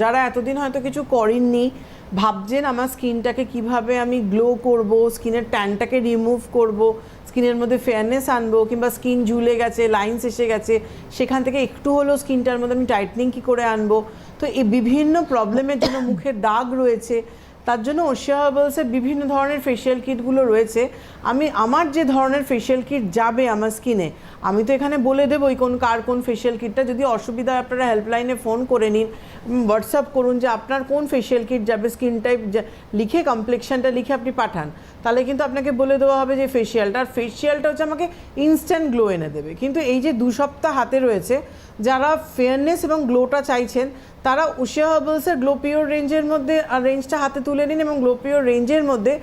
যারা এতদিন হয়তো কিছু করেননি, ভাবছেন আমার স্কিনটাকে কীভাবে আমি গ্লো করব, স্কিনের ট্যানটাকে রিমুভ করব, স্কিনের মধ্যে ফেয়ারনেস আনব, কিংবা স্কিন ঝুলে গেছে লাইন্স এসে গেছে, সেখান থেকে একটু হলেও স্কিনটার মধ্যে আমি টাইটনিং কী করে আনব? তো এই বিভিন্ন প্রবলেমের জন্য মুখের দাগ রয়েছে। তার জন্য ওশিয়া হার্বালসের বিভিন্ন ধরনের ফেশিয়াল কিটগুলো রয়েছে। আমি, আমার যে ধরনের ফেশিয়াল কিট যাবে আমার স্কিনে আমি তো এখানে বলে দেবো ওই কোন, কার কোন ফেশিয়াল কিটটা যদি অসুবিধা আপনারা হেল্পলাইনে ফোন করে নিন হোয়াটসঅ্যাপ করুন যে আপনার কোন ফেশিয়াল কিট যাবে স্কিন টাইপ লিখে কমপ্লেকশনটা লিখে আপনি পাঠান। তাহলে কিন্তু আপনাকে বলে দেওয়া হবে যে ফেশিয়ালটা আর ফেশিয়ালটা হচ্ছে আমাকে ইনস্ট্যান্ট গ্লো এনে দেবে। কিন্তু এই যে দু সপ্তাহ হাতে রয়েছে, যারা ফেয়ারনেস এবং গ্লোটা চাইছেন তারা উশিয়া হার্বালসের গ্লোপিওর রেঞ্জের মধ্যে, আর রেঞ্জটা হাতে তুলে নিন এবং গ্লোপিওর রেঞ্জের মধ্যে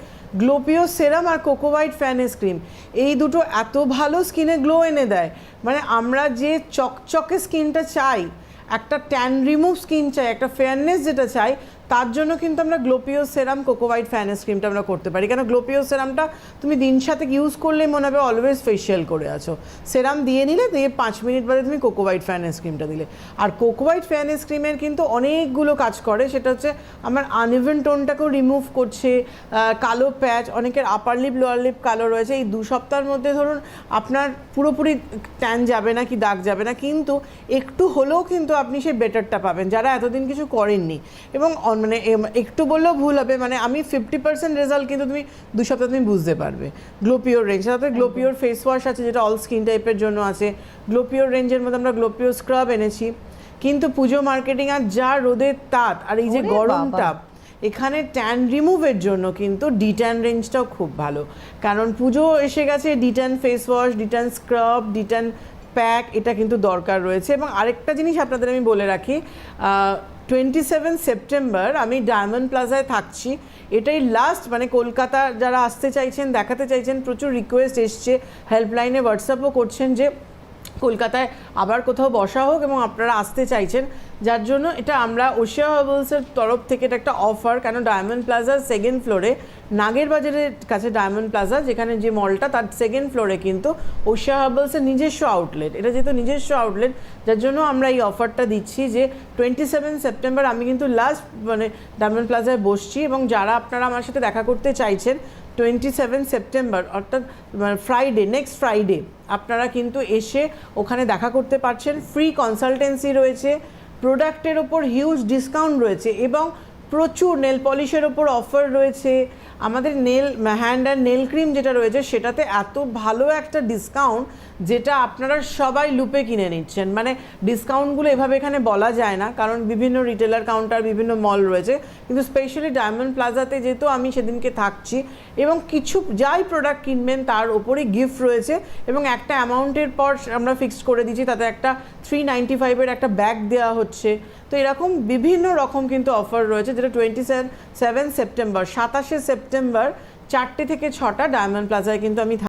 গ্লোপিও সেরাম আর কোকোভাইট ফ্যানেস ক্রিম এই দুটো এত ভালো স্কিনে গ্লো এনে দেয়। মানে আমরা যে চকচকে স্কিনটা চাই, একটা ট্যান রিমুভ স্কিন চাই, একটা ফেয়ারনেস যেটা চাই তার জন্য কিন্তু আমরা গ্লোপিও সেরাম কোকোভাইট ফ্যানেস ক্রিমটা আমরা করতে পারি। কেন গ্লোপিও সেরামটা তুমি দিন সাথে ইউজ করলে মনে হবে অলওয়েজ ফেশিয়াল করে আছো। সেরাম দিয়ে নিলে, দিয়ে পাঁচ মিনিট বাদে তুমি কোকোভাইট ফ্যানেস ক্রিমটা দিলে। আর কোকোভাইট ফ্যানেস ক্রিমের কিন্তু অনেকগুলো কাজ করে, সেটা হচ্ছে আমার আনইভেন টোনটাকেও রিমুভ করছে কালো প্যাচ অনেকের আপার লিপ লোয়ার লিপ কালো রয়েছে। এই দু সপ্তাহের মধ্যে ধরুন আপনার পুরোপুরি ট্যান যাবে না কি দাগ যাবে না, কিন্তু একটু হলেও কিন্তু আপনি সেই বেটারটা পাবেন, যারা এতদিন কিছু করেননি। এবং অন- মানে একটু বললেও ভুল হবে মানে আমি ফিফটি পার্সেন্ট রেজাল্ট কিন্তু তুমি দু সপ্তাহে তুমি বুঝতে পারবে। গ্লোপিওর রেঞ্জ সাথে গ্লোপিওর ফেস ওয়াশ আছে যেটা অল স্কিন টাইপের জন্য আছে। গ্লোপিওর রেঞ্জের মধ্যে আমরা গ্লোপিও স্ক্রাব এনেছি। কিন্তু পুজো মার্কেটিং আর যা রোদের তাপ আর এই যে গরম বাবা। এখানে ট্যান রিমুভের জন্য কিন্তু ডিট্যান রেঞ্জটাও খুব ভালো। কারণ পুজো এসে গেছে detan face wash detan scrub detan pack এটা কিন্তু দরকার রয়েছে। এবং আরেকটা জিনিস আপনাদের আমি বলে রাখি টোয়েন্টি সেভেন সেপ্টেম্বর আমি ডায়মন্ড প্লাজায় থাকছি। এটাই লাস্ট মানে কলকাতা যারা আসতে চাইছেন, দেখাতে চাইছেন, প্রচুর রিকোয়েস্ট এসছে। হেল্পলাইনে হোয়াটসঅ্যাপও করছেন যে কলকাতায় আবার কোথাও বসা হোক এবং আপনারা আসতে চাইছেন, যার জন্য এটা আমরা ওশিয়া হার্বালসের তরফ থেকে এটা একটা অফার কেন ডায়মন্ড প্লাজার সেকেন্ড ফ্লোরে নাগের বাজারের কাছে ডায়মন্ড প্লাজা যেখানে যে মলটা তার সেকেন্ড ফ্লোরে কিন্তু ওশিয়া হার্বালসের নিজস্ব আউটলেট এটা যেহেতু নিজস্ব আউটলেট যার জন্য আমরা এই অফারটা দিচ্ছি যে টোয়েন্টি সেভেন সেপ্টেম্বর আমি কিন্তু লাস্ট মানে ডায়মন্ড প্লাজায় বসছি এবং যারা আপনারা আমার সাথে দেখা করতে চাইছেন টোয়েন্টি সেভেন সেপ্টেম্বর অর্থাৎ ফ্রাইডে নেক্সট ফ্রাইডে আপনারা কিন্তু এসে ওখানে দেখা করতে পারছেন। ফ্রি কনসালটেন্সি রয়েছে প্রোডাক্টের ওপর হিউজ ডিসকাউন্ট রয়েছে এবং প্রচুর নেল পলিশের ওপর অফার রয়েছে। আমাদের nail hand and nail cream যেটা রয়েছে, সেটাতে এত ভালো একটা ডিসকাউন্ট যেটা আপনারা সবাই লুপে কিনে নিচ্ছেন। মানে ডিসকাউন্টগুলো এভাবে এখানে বলা যায় না, কারণ বিভিন্ন রিটেলার কাউন্টার বিভিন্ন মল রয়েছে। কিন্তু স্পেশালি ডায়মন্ড প্লাজাতে যেহেতু আমি সেদিনকে থাকছি, এবং কিছু যাই প্রোডাক্ট কিনবেন, তার ওপরই গিফট রয়েছে, এবং একটা অ্যামাউন্টের পর আমরা ফিক্সড করে দিচ্ছি, তাতে একটা থ্রি নাইনটি ফাইভের একটা ব্যাগ দেওয়া হচ্ছে। তো এরকম বিভিন্ন রকম কিন্তু অফার রয়েছে যেটা টোয়েন্টি সেভেন সেপ্টেম্বর সাতাশে সেপ্টেম্বর চারটে থেকে ছটা ডায়মন্ড প্লাজায় কিন্তু আমি